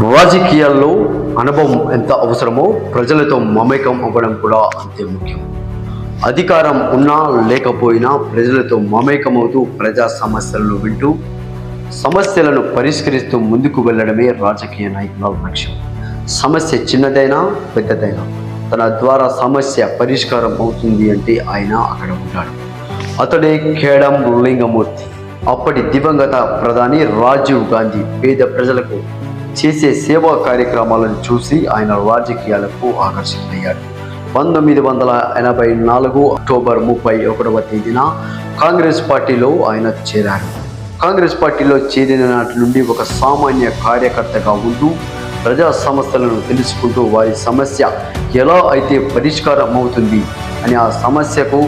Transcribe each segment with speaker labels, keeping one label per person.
Speaker 1: రాజకీయాల్లో అనుభవం ఎంత అవసరమో ప్రజలతో మమేకం అవ్వడం కూడా అంతే ముఖ్యం. అధికారం ఉన్నా లేకపోయినా ప్రజలతో మమేకమవుతూ ప్రజా సమస్యలను వింటూ సమస్యలను పరిష్కరిస్తూ ముందుకు వెళ్ళడమే రాజకీయ నాయకుల లక్ష్యం. సమస్య చిన్నదైనా పెద్దదైనా తన ద్వారా సమస్య పరిష్కారం అవుతుంది అంటే ఆయన అక్కడ ఉంటాడు. అతడే ఖేడం లింగమూర్తి. అప్పటి దివంగత ప్రధాని రాజీవ్ గాంధీ పేద ప్రజలకు చేసే సేవా కార్యక్రమాలను చూసి ఆయన రాజకీయాలకు ఆకర్షితులయ్యాడు పంతొమ్మిది వందల ఎనభై నాలుగు అక్టోబర్ ముప్పై ఒకటవ తేదీన కాంగ్రెస్ పార్టీలో ఆయన చేరారు. కాంగ్రెస్ పార్టీలో చేరిన నాటి నుండి ఒక సామాన్య కార్యకర్తగా ఉంటూ ప్రజా సమస్యలను తెలుసుకుంటూ వారి సమస్య ఎలా అయితే పరిష్కారం అవుతుంది అని ఆ సమస్యకు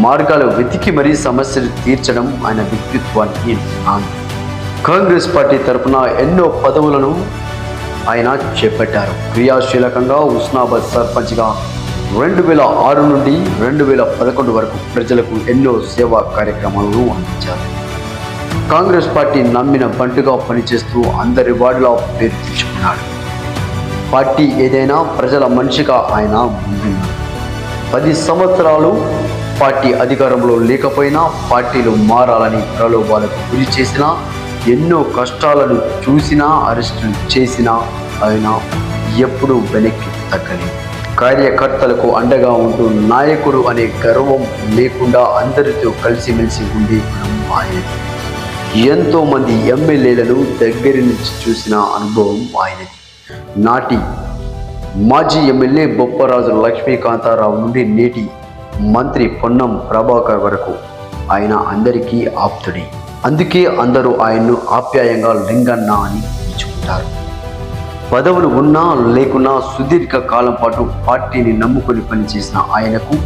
Speaker 1: మార్గాలు వెతికి మరీ సమస్యలు తీర్చడం ఆయన వ్యక్తిత్వానికి నాంది కాంగ్రెస్ పార్టీ తరపున ఎన్నో పదవులను ఆయన చేపట్టారు. క్రియాశీలకంగా ఉస్నాబాద్ సర్పంచ్గా రెండు వేల ఆరు నుండి రెండు వేల పదకొండు వరకు ప్రజలకు ఎన్నో సేవా కార్యక్రమాలను అందించారు. కాంగ్రెస్ పార్టీ నమ్మిన బంటుగా పనిచేస్తూ అందరి వార్డులో పేరు తెచ్చుకున్నాడు. పార్టీ ఏదైనా ప్రజల మనిషిగా ఆయన ముందున్నారు పది సంవత్సరాలు పార్టీ అధికారంలో లేకపోయినా పార్టీలు మారాలని ప్రలోభాలకు గురి చేసినా ఎన్నో కష్టాలను చూసినా అరెస్టులు చేసినా ఆయన ఎప్పుడూ వెనక్కి తగ్గలేదు. కార్యకర్తలకు అండగా ఉంటూ నాయకుడు అనే గర్వం లేకుండా అందరితో కలిసిమెలిసి ఉండే గుణం ఆయనది ఎంతో మంది ఎమ్మెల్యేలను దగ్గర నుంచి చూసిన అనుభవం ఆయనది. నాటి మాజీ ఎమ్మెల్యే బొప్పరాజు లక్ష్మీకాంతారావు నుండి నేటి మంత్రి పొన్నం ప్రభాకర్ వరకు ఆయన అందరికీ ఆప్తుడే. అందుకే అందరూ ఆయన్ను ఆప్యాయంగా లింగన్న అని పిలుచుకుంటారు. పదవులు ఉన్నా లేకున్నా సుదీర్ఘ కాలం పాటు పార్టీని నమ్ముకొని పనిచేసిన ఆయనకు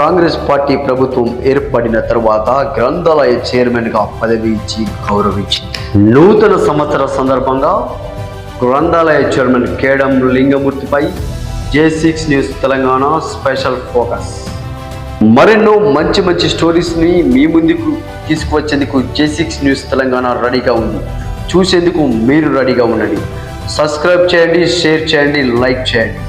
Speaker 1: కాంగ్రెస్ పార్టీ ప్రభుత్వం ఏర్పడిన తర్వాత గ్రంథాలయ చైర్మన్గా పదవి ఇచ్చి గౌరవించింది. నూతన సంవత్సర సందర్భంగా గ్రంథాలయ chairman Kedam లింగమూర్తిపై J six news Telangana special focus. మరెన్నో మంచి మంచి స్టోరీస్ని మీ ముందుకు తీసుకువచ్చేందుకు జే సిక్స్ న్యూస్ తెలంగాణ రెడీగా ఉంది. చూసేందుకు మీరు రెడీగా ఉండండి. సబ్స్క్రైబ్ చేయండి షేర్ చేయండి లైక్ చేయండి.